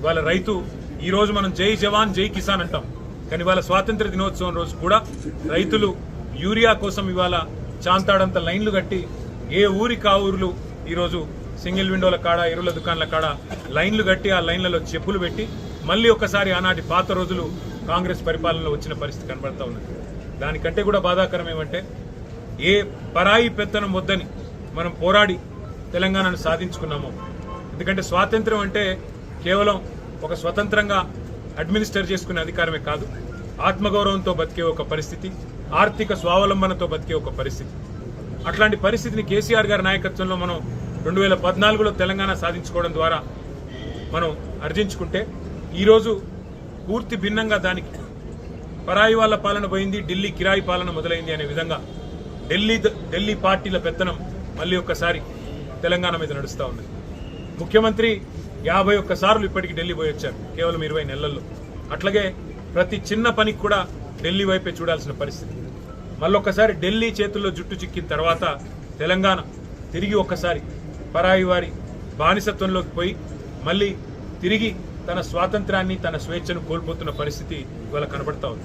ఇవాళ రైతు ఈ రోజు మనం జై జవాన్ జై కిసాన్ అంటాం. కానీ ఇవాళ స్వాతంత్ర దినోత్సవం రోజు కూడా రైతులు యూరియా కోసం ఇవాళ చాంతాడంత లైన్లు కట్టి ఏ ఊరి కా ఊర్లు ఈరోజు సింగిల్ విండోల కాడ ఎరువుల దుకాణాల కాడ లైన్లు కట్టి ఆ లైన్లలో చెప్పులు పెట్టి మళ్ళీ ఒక్కసారి ఆనాటి పాత రోజులు కాంగ్రెస్ పరిపాలనలో వచ్చిన పరిస్థితి కనబడతా ఉన్నది. దానికంటే కూడా బాధాకరం ఏమంటే ఏ పరాయి పెత్తనం వద్దని మనం పోరాడి తెలంగాణను సాధించుకున్నామో. ఎందుకంటే స్వాతంత్రం అంటే కేవలం ఒక స్వతంత్రంగా అడ్మినిస్టర్ చేసుకునే అధికారమే కాదు ఆత్మగౌరవంతో బతికే ఒక పరిస్థితి ఆర్థిక స్వావలంబనతో బతికే ఒక పరిస్థితి. అట్లాంటి పరిస్థితిని కేసీఆర్ గారి నాయకత్వంలో మనం రెండు వేల పద్నాలుగులో తెలంగాణ సాధించుకోవడం ద్వారా మనం అర్జించుకుంటే ఈరోజు పూర్తి భిన్నంగా దానికి పరాయి వాళ్ళ పాలన పోయింది ఢిల్లీ కిరాయి పాలన మొదలైంది అనే విధంగా ఢిల్లీ ఢిల్లీ పార్టీల పెత్తనం మళ్ళీ ఒక్కసారి తెలంగాణ మీద నడుస్తూ ఉంది ముఖ్యమంత్రి యాభై ఒక్క సార్లు ఇప్పటికి ఢిల్లీ పోయి వచ్చారు. కేవలం ఇరవై నెలల్లో. అట్లాగే ప్రతి చిన్న పనికి కూడా ఢిల్లీ వైపే చూడాల్సిన పరిస్థితి. మళ్ళొక్కసారి ఢిల్లీ చేతుల్లో జుట్టు చిక్కిన తర్వాత తెలంగాణ తిరిగి ఒక్కసారి పరాయి వారి బానిసత్వంలోకి పోయి మళ్ళీ తిరిగి తన స్వాతంత్రాన్ని తన స్వేచ్ఛను కోల్పోతున్న పరిస్థితి ఇవాళ కనబడతా ఉంది.